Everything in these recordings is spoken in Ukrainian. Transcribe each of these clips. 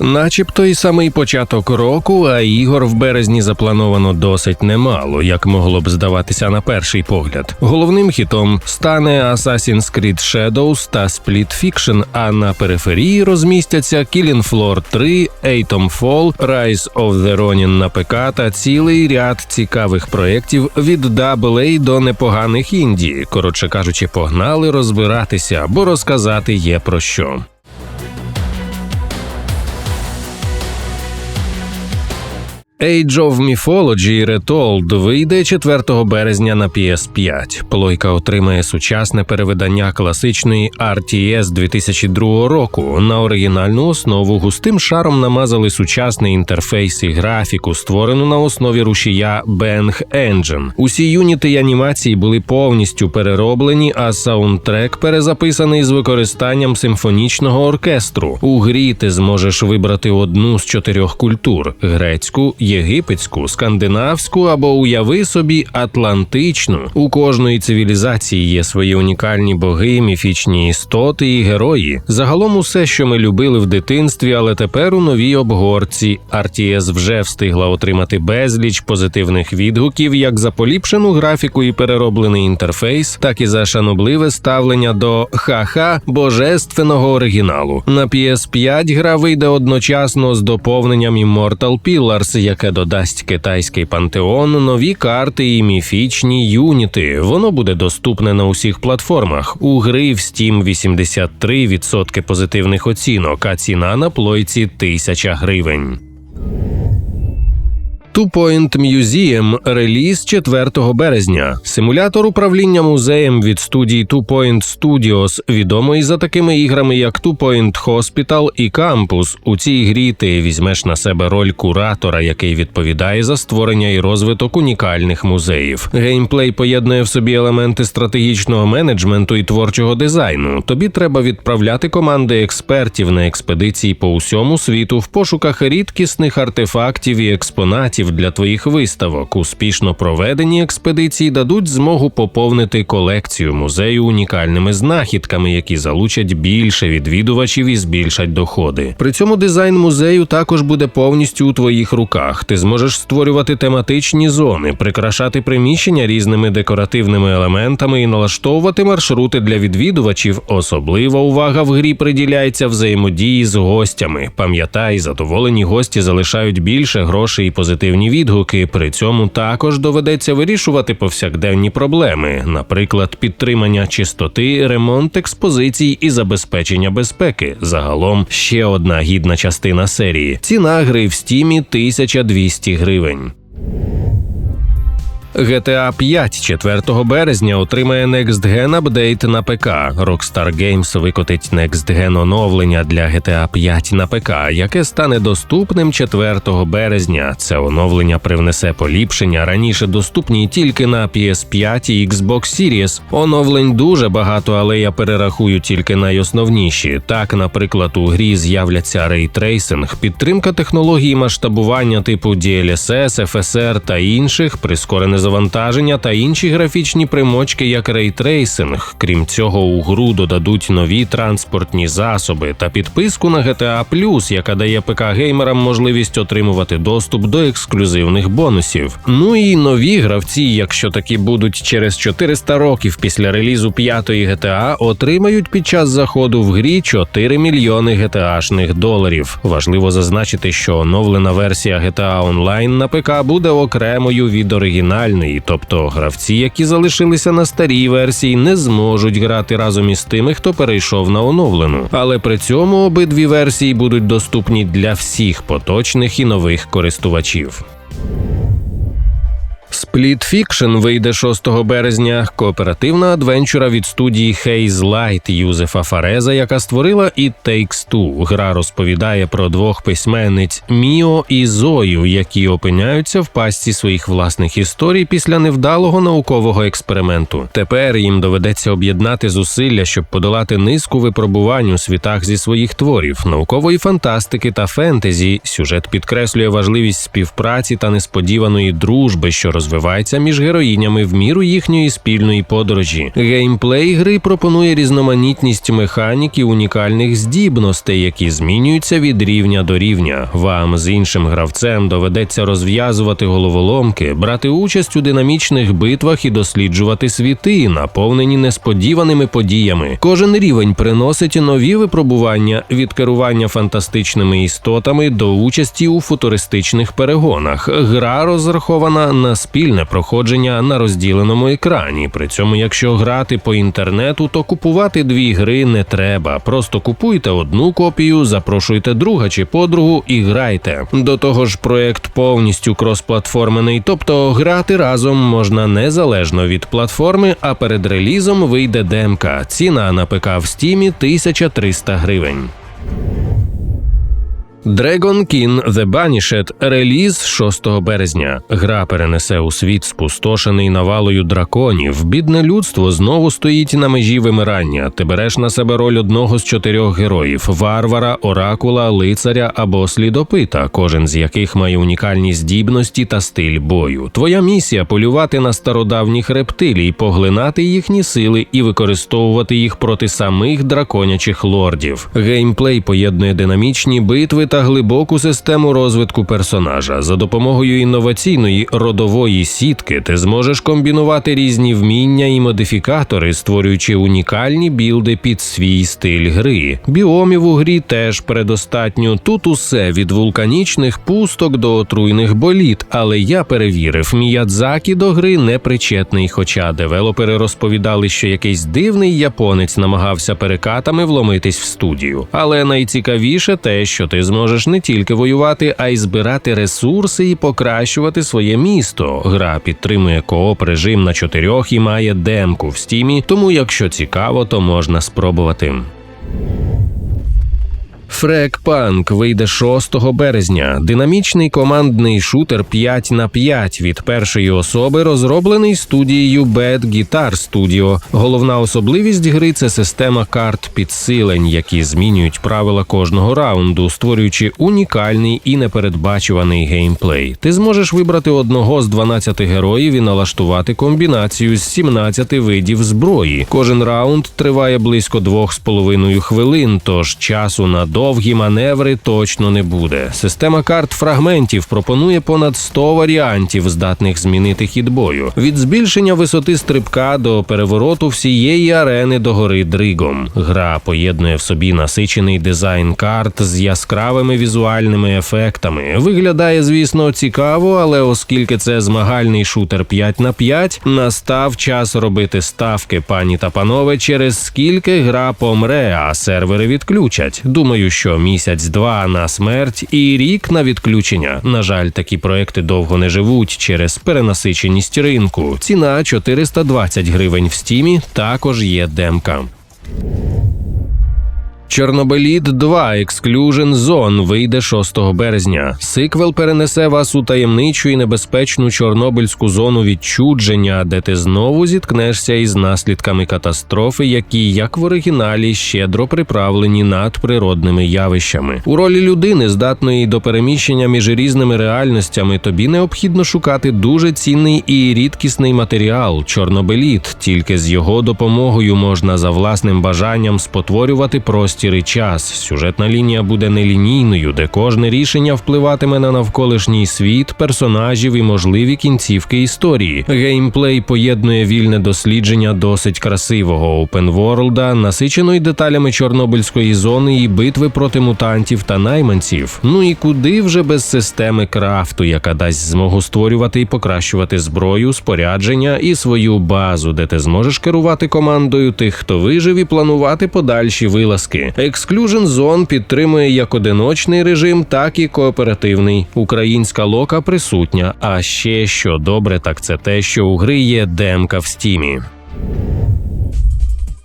Начебто й самий початок року, а ігор в березні заплановано досить немало, як могло б здаватися на перший погляд. Головним хітом стане Assassin's Creed Shadows та Split Fiction, а на периферії розмістяться Killing Floor 3, Atomfall, Rise of the Ronin на ПК та цілий ряд цікавих проєктів від AA до непоганих інді. Коротше кажучи, погнали розбиратися, бо розказати є про що. Age of Mythology Retold вийде 4 березня на PS5. Плойка отримає сучасне перевидання класичної RTS 2002 року. На оригінальну основу густим шаром намазали сучасний інтерфейс і графіку, створену на основі рушія Bang Engine. Усі юніти й анімації були повністю перероблені, а саундтрек перезаписаний з використанням симфонічного оркестру. У грі ти зможеш вибрати одну з чотирьох культур: грецьку єгипетську, скандинавську або уяви собі атлантичну. У кожної цивілізації є свої унікальні боги, міфічні істоти і герої. Загалом усе, що ми любили в дитинстві, але тепер у новій обгорці. RTS вже встигла отримати безліч позитивних відгуків як за поліпшену графіку і перероблений інтерфейс, так і за шанобливе ставлення до ха-ха божественного оригіналу. На PS5 гра вийде одночасно з доповненням Immortal Pillars, яке додасть китайський пантеон, нові карти і міфічні юніти. Воно буде доступне на усіх платформах. У гри в Steam 83% позитивних оцінок, а ціна на плойці 1000 гривень. Two Point Museum реліз 4 березня. Симулятор управління музеєм від студії Two Point Studios відомий за такими іграми, як Two Point Hospital і Campus. У цій грі ти візьмеш на себе роль куратора, який відповідає за створення і розвиток унікальних музеїв. Геймплей поєднує в собі елементи стратегічного менеджменту і творчого дизайну. Тобі треба відправляти команди експертів на експедиції по усьому світу в пошуках рідкісних артефактів і експонатів для твоїх виставок. Успішно проведені експедиції дадуть змогу поповнити колекцію музею унікальними знахідками, які залучать більше відвідувачів і збільшать доходи. При цьому дизайн музею також буде повністю у твоїх руках. Ти зможеш створювати тематичні зони, прикрашати приміщення різними декоративними елементами і налаштовувати маршрути для відвідувачів. Особлива увага в грі приділяється взаємодії з гостями. Пам'ятай, задоволені гості залишають більше грошей і позитивні відгуки. При цьому також доведеться вирішувати повсякденні проблеми, наприклад, підтримання чистоти, ремонт експозицій і забезпечення безпеки. Загалом ще одна гідна частина серії. Ціна гри в стімі 1200 гривень. GTA 5 4 березня отримає Next Gen апдейт на ПК. Rockstar Games викотить Next Gen оновлення для GTA 5 на ПК, яке стане доступним 4 березня. Це оновлення привнесе поліпшення раніше доступні тільки на PS5 і Xbox Series. Оновлень дуже багато, але я перерахую тільки найосновніші. Так, наприклад, у грі з'являться рейтрейсинг, підтримка технології масштабування типу DLSS, FSR та інших, прискорене завантаження та інші графічні примочки, як рейтрейсинг. Крім цього, у гру додадуть нові транспортні засоби та підписку на GTA+, яка дає ПК геймерам можливість отримувати доступ до ексклюзивних бонусів. Ну і нові гравці, якщо такі будуть через 400 років після релізу п'ятої GTA, отримають під час заходу в грі 4 мільйони GTA-шних доларів. Важливо зазначити, що оновлена версія GTA Online на ПК буде окремою від оригінальної, тобто гравці, які залишилися на старій версії, не зможуть грати разом із тими, хто перейшов на оновлену. Але при цьому обидві версії будуть доступні для всіх поточних і нових користувачів. Split Fiction вийде 6 березня. Кооперативна адвенчура від студії Haze Light Юзефа Фареза, яка створила It Takes Two. Гра розповідає про двох письменниць Міо і Зою, які опиняються в пастці своїх власних історій після невдалого наукового експерименту. Тепер їм доведеться об'єднати зусилля, щоб подолати низку випробувань у світах зі своїх творів, наукової фантастики та фентезі. Сюжет підкреслює важливість співпраці та несподіваної дружби, що розвивається між героїнями в міру їхньої спільної подорожі. Геймплей гри пропонує різноманітність механік і унікальних здібностей, які змінюються від рівня до рівня. Вам з іншим гравцем доведеться розв'язувати головоломки, брати участь у динамічних битвах і досліджувати світи, наповнені несподіваними подіями. Кожен рівень приносить нові випробування від керування фантастичними істотами до участі у футуристичних перегонах. Гра розрахована на спільне проходження на розділеному екрані. При цьому, якщо грати по інтернету, то купувати дві гри не треба. Просто купуйте одну копію, запрошуйте друга чи подругу і грайте. До того ж, проект повністю кросплатформений, тобто грати разом можна незалежно від платформи, а перед релізом вийде демка. Ціна на ПК в стімі 1300 гривень. Dragon King The Banished – реліз 6 березня. Гра перенесе у світ спустошений навалою драконів. Бідне людство знову стоїть на межі вимирання. Ти береш на себе роль одного з чотирьох героїв: варвара, оракула, лицаря або слідопита, кожен з яких має унікальні здібності та стиль бою. Твоя місія полювати на стародавніх рептилій, поглинати їхні сили і використовувати їх проти самих драконячих лордів. Геймплей поєднує динамічні битви та глибоку систему розвитку персонажа. За допомогою інноваційної родової сітки ти зможеш комбінувати різні вміння і модифікатори, створюючи унікальні білди під свій стиль гри. Біомів у грі теж предостатньо. Тут усе від вулканічних пусток до отруйних боліт. Але я перевірив, Міядзакі до гри не причетний. Хоча девелопери розповідали, що якийсь дивний японець намагався перекатами вломитись в студію. Але найцікавіше те, що ти зможеш не тільки воювати, а й збирати ресурси і покращувати своє місто. Гра підтримує кооп режим на чотирьох і має демку в стімі, тому якщо цікаво, то можна спробувати. Фрек Панк вийде 6 березня. Динамічний командний шутер 5 на 5 від першої особи, розроблений студією Bad Guitar Studio. Головна особливість гри це система карт підсилень, які змінюють правила кожного раунду, створюючи унікальний і непередбачуваний геймплей. Ти зможеш вибрати одного з 12 героїв і налаштувати комбінацію з 17 видів зброї. Кожен раунд триває близько 2,5 хвилин, тож часу на довгі маневри точно не буде. Система карт фрагментів пропонує понад 100 варіантів, здатних змінити хід бою. Від збільшення висоти стрибка до перевороту всієї арени до гори дригом. Гра поєднує в собі насичений дизайн карт з яскравими візуальними ефектами. Виглядає, звісно, цікаво, але оскільки це змагальний шутер 5 на 5, настав час робити ставки, пані та панове, через скільки гра помре, а сервери відключать. Думаю, що місяць-два на смерть і рік на відключення. На жаль, такі проекти довго не живуть через перенасиченість ринку. Ціна 420 гривень в стімі. Також є демка. Чорнобиліт 2 Exclusion Zone вийде 6 березня. Сиквел перенесе вас у таємничу і небезпечну чорнобильську зону відчудження, де ти знову зіткнешся із наслідками катастрофи, які, як в оригіналі, щедро приправлені надприродними явищами. У ролі людини, здатної до переміщення між різними реальностями, тобі необхідно шукати дуже цінний і рідкісний матеріал чорнобиліт. Тільки з його допомогою можна за власним бажанням спотворювати простір і час. Сюжетна лінія буде нелінійною, де кожне рішення впливатиме на навколишній світ, персонажів і можливі кінцівки історії. Геймплей поєднує вільне дослідження досить красивого опенворлда, насиченої деталями чорнобильської зони і битви проти мутантів та найманців. Ну і куди вже без системи крафту, яка дасть змогу створювати і покращувати зброю, спорядження і свою базу, де ти зможеш керувати командою тих, хто вижив, і планувати подальші вилазки. Exclusion Zone підтримує як одиночний режим, так і кооперативний. Українська лока присутня. А ще що добре, так це те, що у гри є демка в стімі.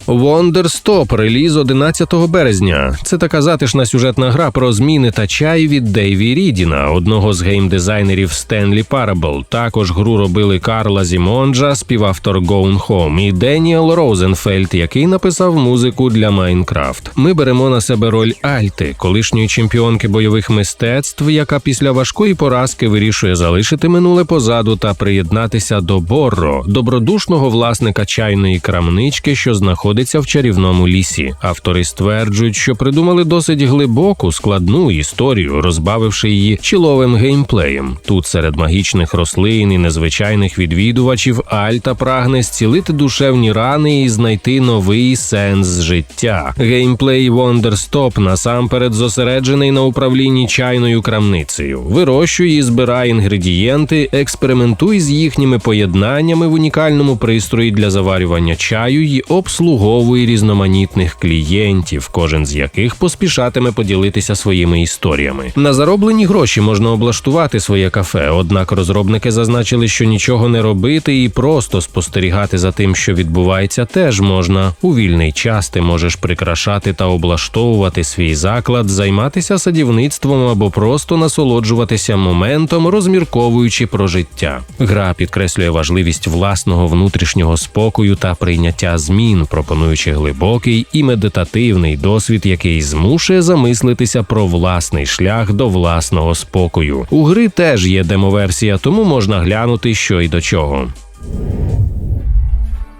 Wonderstop – реліз 11 березня. Це така затишна сюжетна гра про зміни та чай від Дейві Рідіна, одного з геймдизайнерів Stanley Parable. Також гру робили Карла Зімонджа, співавтор Gone Home, і Деніел Розенфельд, який написав музику для Майнкрафт. Ми беремо на себе роль Альти, колишньої чемпіонки бойових мистецтв, яка після важкої поразки вирішує залишити минуле позаду та приєднатися до Борро, добродушного власника чайної крамнички, що знаходиться в чарівному лісі. Автори стверджують, що придумали досить глибоку складну історію, розбавивши її чіловим геймплеєм. Тут серед магічних рослин і незвичайних відвідувачів Альта прагне зцілити душевні рани і знайти новий сенс життя. Геймплей Wonderstop насамперед зосереджений на управлінні чайною крамницею. Вирощуй і збирай інгредієнти, експериментуй з їхніми поєднаннями в унікальному пристрої для заварювання чаю і обслуговуй різноманітних клієнтів, кожен з яких поспішатиме поділитися своїми історіями. На зароблені гроші можна облаштувати своє кафе, однак розробники зазначили, що нічого не робити і просто спостерігати за тим, що відбувається, теж можна. У вільний час ти можеш прикрашати та облаштовувати свій заклад, займатися садівництвом або просто насолоджуватися моментом, розмірковуючи про життя. Гра підкреслює важливість власного внутрішнього спокою та прийняття змін, пропонуючи глибокий і медитативний досвід, який змушує замислитися про власний шлях до власного спокою. У гри теж є демоверсія, тому можна глянути, що й до чого.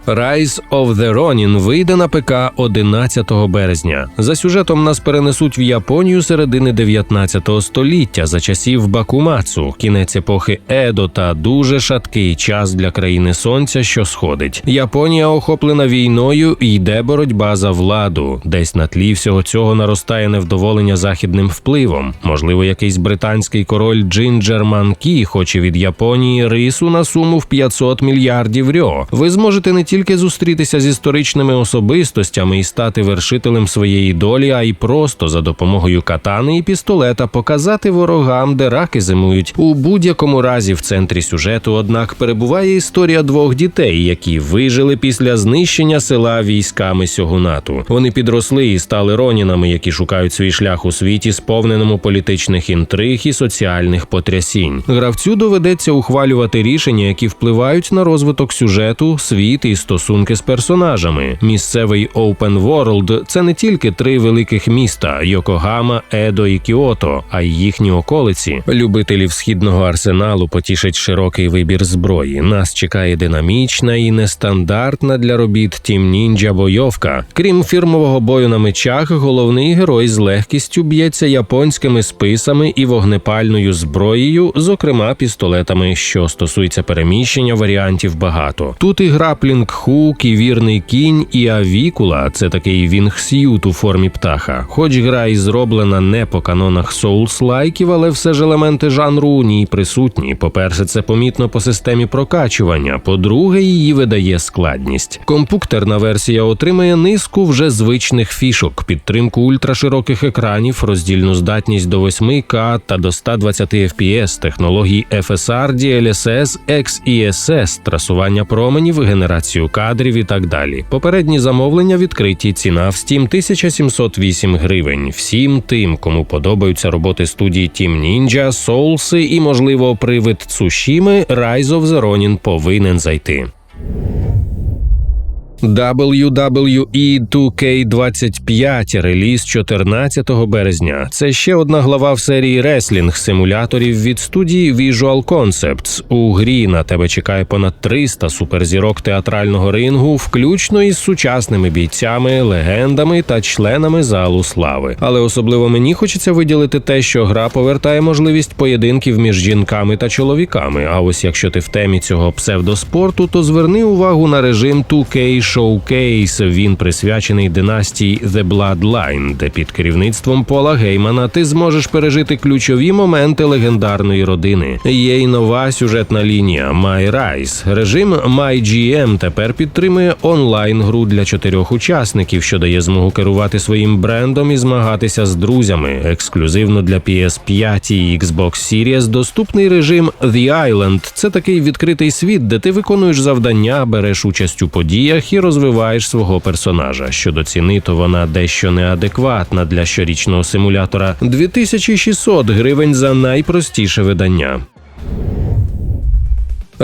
Rise of the Ronin вийде на ПК 11 березня. За сюжетом нас перенесуть в Японію середини 19 століття за часів Бакумацу, кінець епохи Едо та дуже шаткий час для країни сонця, що сходить. Японія охоплена війною і йде боротьба за владу. Десь на тлі всього цього наростає невдоволення західним впливом. Можливо, якийсь британський король Джинджер Манкі хоче від Японії рису на суму в 500 мільярдів рьо. Ви зможете не тільки зустрітися з історичними особистостями і стати вершителем своєї долі, а й просто за допомогою катани і пістолета показати ворогам, де раки зимують. У будь-якому разі в центрі сюжету, однак, перебуває історія двох дітей, які вижили після знищення села військами сьогунату. Вони підросли і стали ронінами, які шукають свій шлях у світі, сповненому політичних інтриг і соціальних потрясінь. Гравцю доведеться ухвалювати рішення, які впливають на розвиток сюжету, світ і стосунки з персонажами. Місцевий Open World – це не тільки три великих міста Йокогама, Едо і Кіото, а й їхні околиці. Любителів східного арсеналу потішить широкий вибір зброї. Нас чекає динамічна і нестандартна для робіт Тім Ніндзя бойовка. Крім фірмового бою на мечах, головний герой з легкістю б'ється японськими списами і вогнепальною зброєю, зокрема пістолетами, що стосується переміщення варіантів багато. Тут і граплінг хук, і вірний кінь, і авікула це такий вінгсют у формі птаха. Хоч гра і зроблена не по канонах соулс-лайків, але все ж елементи жанру у ній присутні. По-перше, це помітно по системі прокачування. По-друге, її видає складність. Компуктерна версія отримає низку вже звичних фішок, підтримку ультрашироких екранів, роздільну здатність до 8К та до 120 FPS, технологій FSR, DLSS, XESS, трасування променів, генерацію кадрів і так далі. Попередні замовлення відкриті. Ціна в Steam 1708 гривень. Всім тим, кому подобаються роботи студії Team Ninja, Souls'и і, можливо, привид Цушіми, Rise of the Ronin повинен зайти. WWE 2K25 реліз 14 березня. Це ще одна глава в серії реслінг симуляторів від студії Visual Concepts. У грі на тебе чекає понад 300 суперзірок театрального рингу, включно із сучасними бійцями, легендами та членами залу слави. Але особливо мені хочеться виділити те, що гра повертає можливість поєдинків між жінками та чоловіками. А ось якщо ти в темі цього псевдоспорту, то зверни увагу на режим 2K Showcase. Він присвячений династії The Bloodline, де під керівництвом Пола Геймана ти зможеш пережити ключові моменти легендарної родини. Є й нова сюжетна лінія MyRise. Режим MyGM тепер підтримує онлайн-гру для чотирьох учасників, що дає змогу керувати своїм брендом і змагатися з друзями. Ексклюзивно для PS5 і Xbox Series доступний режим The Island. Це такий відкритий світ, де ти виконуєш завдання, береш участь у подіях і розвиваєш свого персонажа. Щодо ціни, то вона дещо неадекватна для щорічного симулятора 2600 гривень за найпростіше видання.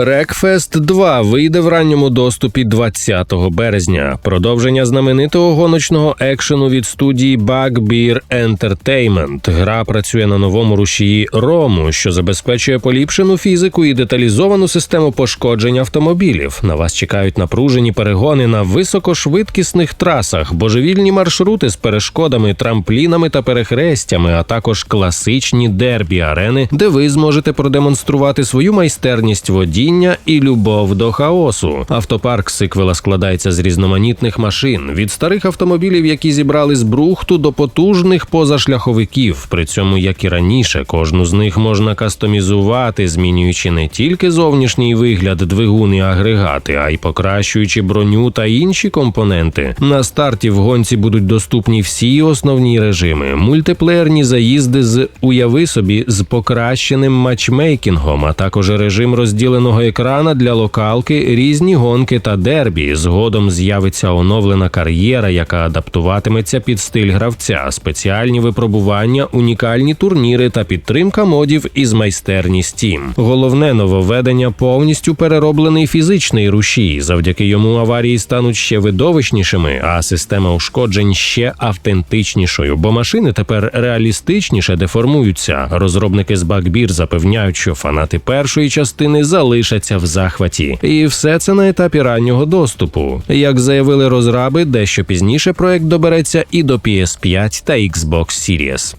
Рекфест 2 вийде в ранньому доступі 20 березня. Продовження знаменитого гоночного екшену від студії Bugbear Entertainment. Гра працює на новому рушії Рому, що забезпечує поліпшену фізику і деталізовану систему пошкоджень автомобілів. На вас чекають напружені перегони на високошвидкісних трасах, божевільні маршрути з перешкодами, трамплінами та перехрестями, а також класичні дербі арени, де ви зможете продемонструвати свою майстерність водіння і любов до хаосу. Автопарк сиквела складається з різноманітних машин від старих автомобілів, які зібрали з брухту, до потужних позашляховиків. При цьому, як і раніше, кожну з них можна кастомізувати, змінюючи не тільки зовнішній вигляд, двигун і агрегати, а й покращуючи броню та інші компоненти. На старті в гонці будуть доступні всі основні режими, мультиплеєрні заїзди з уяви собі з покращеним матчмейкінгом, а також режим розділеного екрана для локалки, різні гонки та дербі. Згодом з'явиться оновлена кар'єра, яка адаптуватиметься під стиль гравця, спеціальні випробування, унікальні турніри та підтримка модів із майстерні Steam. Головне нововведення повністю перероблений фізичний рушій. Завдяки йому аварії стануть ще видовищнішими, а система ушкоджень ще автентичнішою, бо машини тепер реалістичніше деформуються. Розробники з Бакбір запевняють, що фанати першої частини залишаться в захваті, і все це на етапі раннього доступу. Як заявили розраби, дещо пізніше проект добереться і до PS5 та Xbox Series.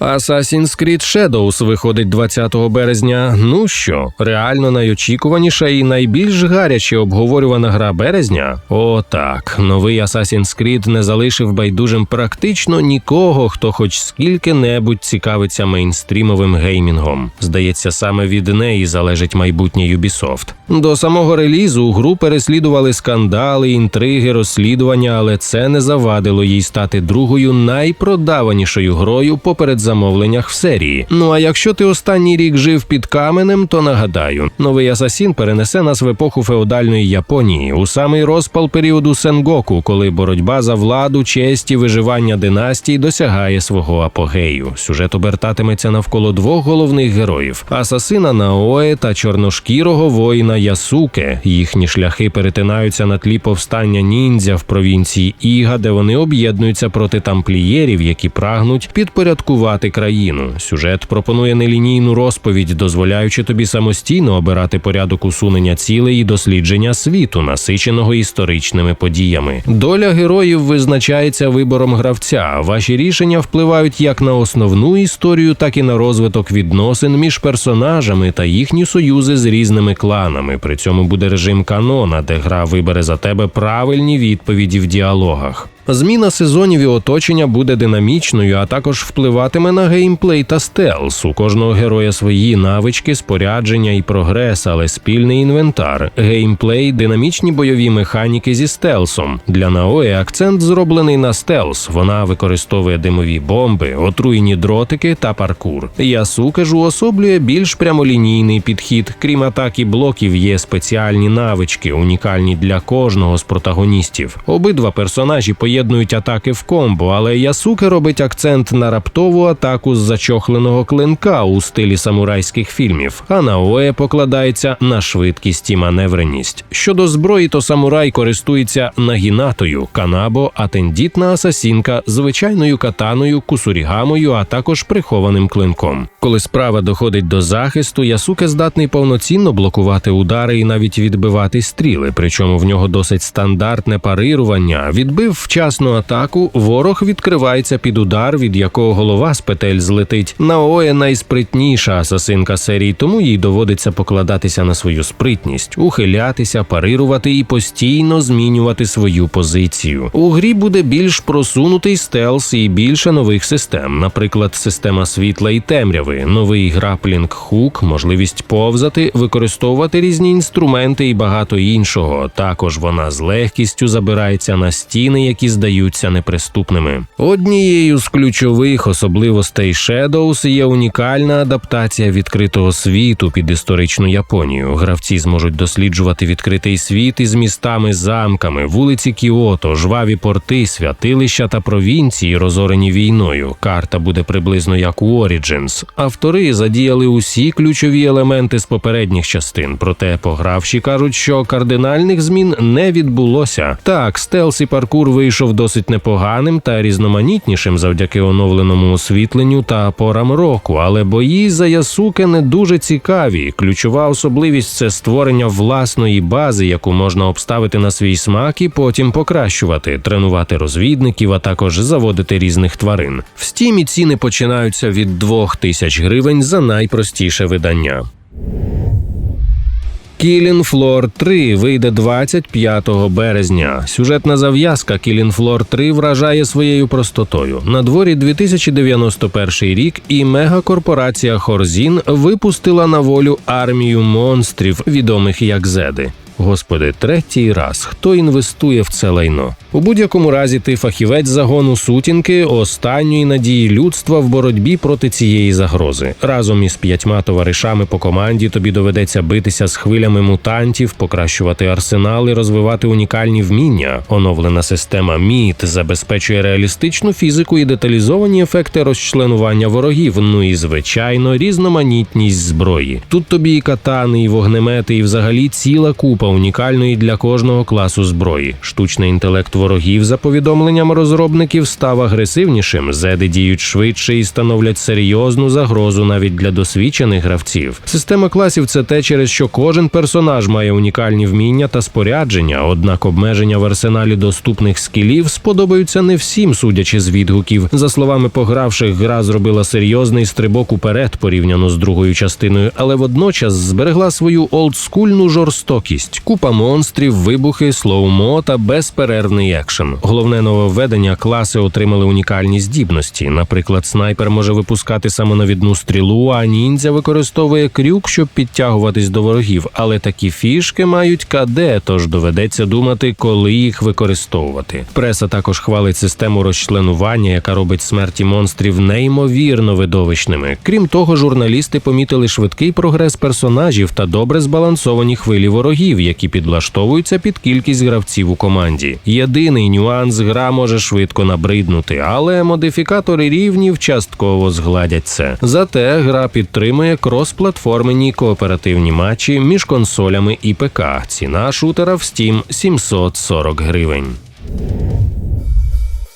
Assassin's Creed Shadows виходить 20 березня. Ну що, реально найочікуваніша і найбільш гаряче обговорювана гра березня? О, так, новий Assassin's Creed не залишив байдужим практично нікого, хто хоч скільки-небудь цікавиться мейнстрімовим геймінгом. Здається, саме від неї залежить майбутнє Ubisoft. До самого релізу гру переслідували скандали, інтриги, розслідування, але це не завадило їй стати другою найпродаванішою грою поперед замовленнях в серії. Ну а якщо ти останній рік жив під каменем, то нагадаю, новий Асасін перенесе нас в епоху феодальної Японії у самий розпал періоду Сенгоку, коли боротьба за владу, честь і виживання династій досягає свого апогею. Сюжет обертатиметься навколо двох головних героїв: асасина Наое та чорношкірого воїна Ясуке. Їхні шляхи перетинаються на тлі повстання ніндзя в провінції Іга, де вони об'єднуються проти тамплієрів, які прагнуть підпорядкувати країну. Сюжет пропонує нелінійну розповідь, дозволяючи тобі самостійно обирати порядок усунення цілей і дослідження світу, насиченого історичними подіями. Доля героїв визначається вибором гравця. Ваші рішення впливають як на основну історію, так і на розвиток відносин між персонажами та їхні союзи з різними кланами. При цьому буде режим канона, де гра вибере за тебе правильні відповіді в діалогах. Зміна сезонів і оточення буде динамічною, а також впливатиме на геймплей та стелс. У кожного героя свої навички, спорядження і прогрес, але спільний інвентар, геймплей, динамічні бойові механіки зі стелсом. Для Наої акцент зроблений на стелс. Вона використовує димові бомби, отруйні дротики та паркур. Ясуке ж уособлює більш прямолінійний підхід. Крім атаки блоків, є спеціальні навички, унікальні для кожного з протагоністів. Обидва персонажі поєднують поєднують атаки в комбо, але Ясуке робить акцент на раптову атаку з зачохленого клинка у стилі самурайських фільмів, а Наоe покладається на швидкість і маневреність. Щодо зброї, то самурай користується нагінатою, канабо, а тендітна асасінка звичайною катаною, кусурігамою, а також прихованим клинком. Коли справа доходить до захисту, Ясуке здатний повноцінно блокувати удари і навіть відбивати стріли. Причому в нього досить стандартне парирування. Відбив вчасну атаку, ворог відкривається під удар, від якого голова з петель злетить. Наоє найспритніша асасинка серії, тому їй доводиться покладатися на свою спритність, ухилятися, парирувати і постійно змінювати свою позицію. У грі буде більш просунутий стелс і більше нових систем, наприклад, система світла і темряви, новий граплінг хук, можливість повзати, використовувати різні інструменти і багато іншого. Також вона з легкістю забирається на стіни, які здаються неприступними. Однією з ключових особливостей Shadows є унікальна адаптація відкритого світу під історичну Японію. Гравці зможуть досліджувати відкритий світ із містами, замками, вулиці Кіото, жваві порти, святилища та провінції, розорені війною. Карта буде приблизно як у Origins. Автори задіяли усі ключові елементи з попередніх частин, проте погравші кажуть, що кардинальних змін не відбулося. Так, стелс і паркур вийшов досить непоганим та різноманітнішим завдяки оновленому освітленню та порам року, але бої за Ясуке не дуже цікаві. Ключова особливість це створення власної бази, яку можна обставити на свій смак і потім покращувати, тренувати розвідників, а також заводити різних тварин. В стімі ціни починаються від 2000 гривень за найпростіше видання. Floor 3 вийде 25 березня. Сюжетна зав'язка Floor 3 вражає своєю простотою. На дворі 2091 рік, і мегакорпорація Хорзін випустила на волю армію монстрів, відомих як Зеди. Господи, третій раз хто інвестує в це лайно? У будь-якому разі ти фахівець загону сутінки останньої надії людства в боротьбі проти цієї загрози. Разом із п'ятьма товаришами по команді тобі доведеться битися з хвилями мутантів, покращувати арсенал і розвивати унікальні вміння. Оновлена система МІТ забезпечує реалістичну фізику і деталізовані ефекти розчленування ворогів. Ну і звичайно, різноманітність зброї. Тут тобі і катани, і вогнемети, і взагалі ціла купа унікальної для кожного класу зброї. Штучний інтелект ворогів, за повідомленням розробників, став агресивнішим. Зеди діють швидше і становлять серйозну загрозу навіть для досвідчених гравців. Система класів це те, через що кожен персонаж має унікальні вміння та спорядження. Однак обмеження в арсеналі доступних скілів сподобаються не всім, судячи з відгуків. За словами погравших, гра зробила серйозний стрибок уперед порівняно з другою частиною, але водночас зберегла свою олдскульну жорстокість, купа монстрів, вибухи, слоумо та безперервний екшен. Головне нововведення класи отримали унікальні здібності. Наприклад, снайпер може випускати самонавідну стрілу, а ніндзя використовує крюк, щоб підтягуватись до ворогів. Але такі фішки мають КД, тож доведеться думати, коли їх використовувати. Преса також хвалить систему розчленування, яка робить смерті монстрів неймовірно видовищними. Крім того, журналісти помітили швидкий прогрес персонажів та добре збалансовані хвилі ворогів, які підлаштовуються під кількість гравців у команді. Єдиний нюанс гра може швидко набриднути, але модифікатори рівнів частково згладять це. Зате гра підтримує крос-платформені кооперативні матчі між консолями і ПК. Ціна шутера в Steam 740 гривень.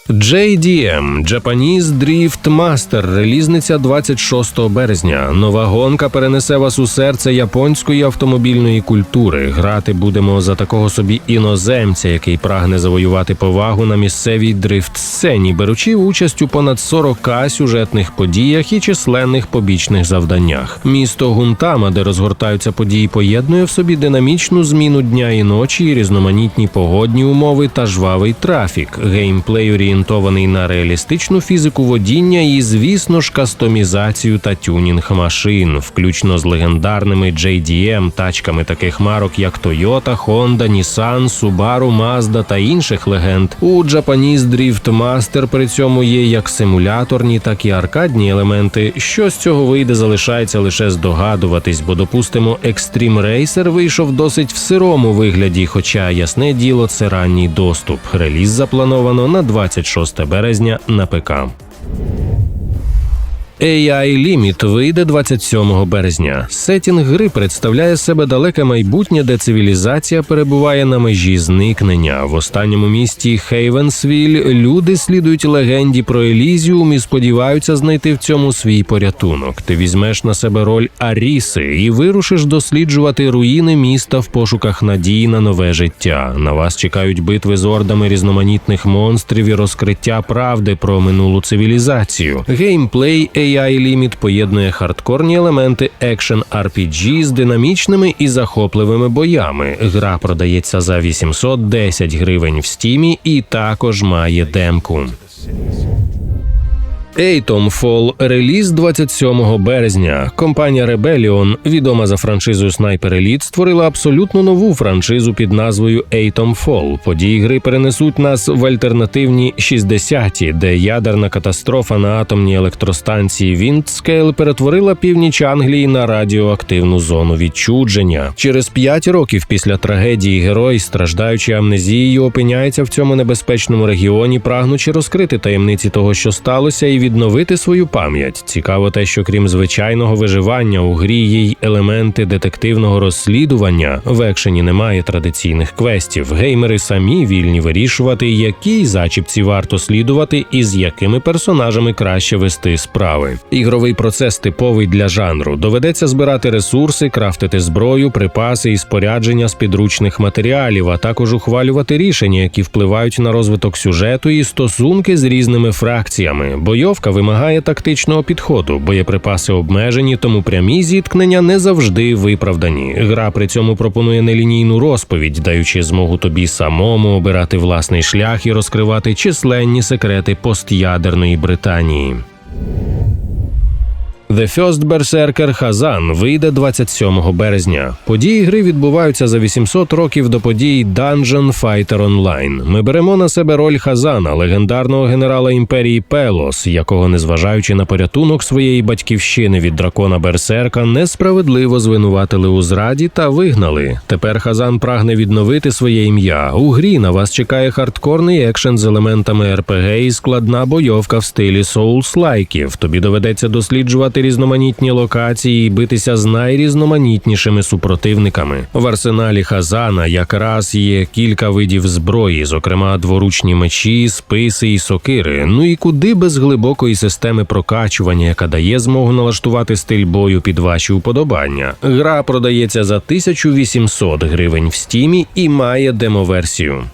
JDM Japanese Drift Master релізниця 26 березня. Нова гонка перенесе вас у серце японської автомобільної культури. Грати будемо за такого собі іноземця, який прагне завоювати повагу на місцевій дрифт-сцені, беручи участь у понад 40 сюжетних подіях і численних побічних завданнях. Місто Гунтама, де розгортаються події, поєднує в собі динамічну зміну дня і ночі, різноманітні погодні умови та жвавий трафік. Геймплей орієнтований на реалістичну фізику водіння і, звісно ж, кастомізацію та тюнінг машин, включно з легендарними JDM, тачками таких марок, як Toyota, Honda, Nissan, Subaru, Mazda та інших легенд. У Japanese Drift Master при цьому є як симуляторні, так і аркадні елементи. Що з цього вийде, залишається лише здогадуватись, бо допустимо, Extreme Racer вийшов досить в сирому вигляді, хоча ясне діло, це ранній доступ. Реліз заплановано на 26 березня на ПК. AI Limit вийде 27 березня. Сетінг гри представляє себе далеке майбутнє, де цивілізація перебуває на межі зникнення. В останньому місті Хейвенсвіль люди слідують легенді про Елізіум і сподіваються знайти в цьому свій порятунок. Ти візьмеш на себе роль Аріси і вирушиш досліджувати руїни міста в пошуках надії на нове життя. На вас чекають битви з ордами різноманітних монстрів і розкриття правди про минулу цивілізацію. Геймплей AI Limit поєднує хардкорні елементи екшен RPG з динамічними і захопливими боями. Гра продається за 810 гривень в стімі і також має демку. Atomfall – реліз 27 березня. Компанія Rebellion, відома за франшизою Sniper Elite, створила абсолютно нову франшизу під назвою Atomfall. Події гри перенесуть нас в альтернативні 60-ті, де ядерна катастрофа на атомній електростанції Віндскейл перетворила північ Англії на радіоактивну зону відчудження. Через п'ять років після трагедії герой, страждаючи амнезією, опиняється в цьому небезпечному регіоні, прагнучи розкрити таємниці того, що сталося, і відновити свою пам'ять. Цікаво те, що крім звичайного виживання у грі є й елементи детективного розслідування. В екшені немає традиційних квестів. Геймери самі вільні вирішувати, якій зачіпці варто слідувати і з якими персонажами краще вести справи. Ігровий процес типовий для жанру. Доведеться збирати ресурси, крафтити зброю, припаси і спорядження з підручних матеріалів, а також ухвалювати рішення, які впливають на розвиток сюжету і стосунки з різними фракціями. Бойовка вимагає тактичного підходу, боєприпаси обмежені, тому прямі зіткнення не завжди виправдані. Гра при цьому пропонує нелінійну розповідь, даючи змогу тобі самому обирати власний шлях і розкривати численні секрети постядерної Британії. The First Berserker Хазан вийде 27 березня. Події гри відбуваються за 800 років до подій Dungeon Fighter Online. Ми беремо на себе роль Хазана, легендарного генерала імперії Пелос, якого, незважаючи на порятунок своєї батьківщини від дракона Берсерка, несправедливо звинуватили у зраді та вигнали. Тепер Хазан прагне відновити своє ім'я. У грі на вас чекає хардкорний екшен з елементами РПГ і складна бойовка в стилі Souls-лайків. Тобі доведеться досліджувати різноманітні локації і битися з найрізноманітнішими супротивниками. В арсеналі Хазана якраз є кілька видів зброї, зокрема дворучні мечі, списи і сокири. Ну і куди без глибокої системи прокачування, яка дає змогу налаштувати стиль бою під ваші уподобання. Гра продається за 1800 гривень в стімі і має демоверсію.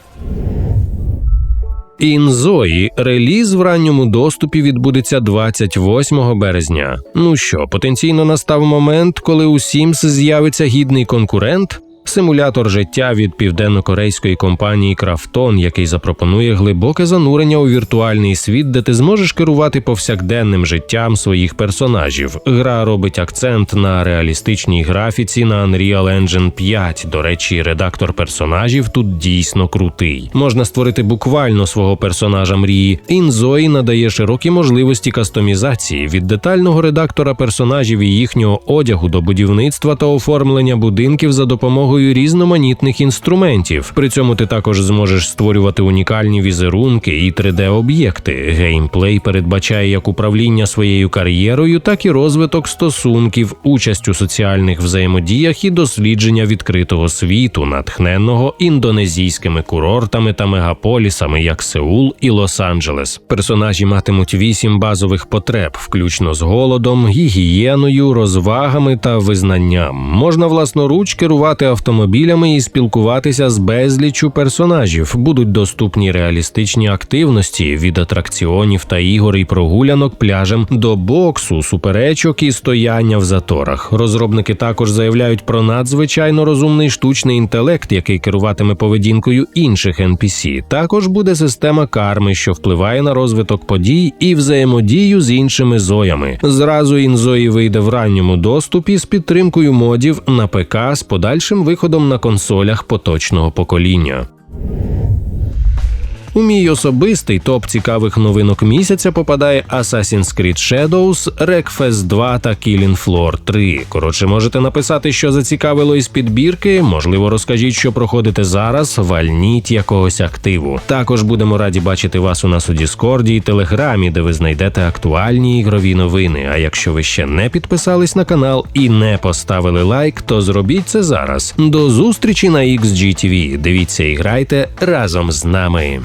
Інзої реліз в ранньому доступі відбудеться 28 березня. Ну що, потенційно настав момент, коли у Sims з'явиться гідний конкурент. Симулятор життя від південно-корейської компанії Крафтон, який запропонує глибоке занурення у віртуальний світ, де ти зможеш керувати повсякденним життям своїх персонажів. Гра робить акцент на реалістичній графіці на Unreal Engine 5. До речі, редактор персонажів тут дійсно крутий. Можна створити буквально свого персонажа мрії. Інзої надає широкі можливості кастомізації від детального редактора персонажів і їхнього одягу до будівництва та оформлення будинків за допомогою різноманітних інструментів. При цьому ти також зможеш створювати унікальні візерунки і 3D-об'єкти. Геймплей передбачає як управління своєю кар'єрою, так і розвиток стосунків, участь у соціальних взаємодіях і дослідження відкритого світу, натхненного індонезійськими курортами та мегаполісами, як Сеул і Лос-Анджелес. Персонажі матимуть вісім базових потреб, включно з голодом, гігієною, розвагами та визнанням. Можна власноруч керувати автомобілями і спілкуватися з безліччю персонажів. Будуть доступні реалістичні активності від атракціонів та ігор і прогулянок пляжем до боксу, суперечок і стояння в заторах. Розробники також заявляють про надзвичайно розумний штучний інтелект, який керуватиме поведінкою інших NPC. Також буде система карми, що впливає на розвиток подій і взаємодію з іншими зоями. Зразу інзої вийде в ранньому доступі з підтримкою модів на ПК з подальшим виходом на консолях поточного покоління. У мій особистий топ цікавих новинок місяця попадає Assassin's Creed Shadows, Wreckfest 2 та Killing Floor 3. Коротше, можете написати, що зацікавило із підбірки. Можливо, розкажіть, що проходите зараз. Вальніть якогось активу. Також будемо раді бачити вас у нас у Діскорді і Телеграмі, де ви знайдете актуальні ігрові новини. А якщо ви ще не підписались на канал і не поставили лайк, то зробіть це зараз. До зустрічі на XGTV. Дивіться і грайте разом з нами.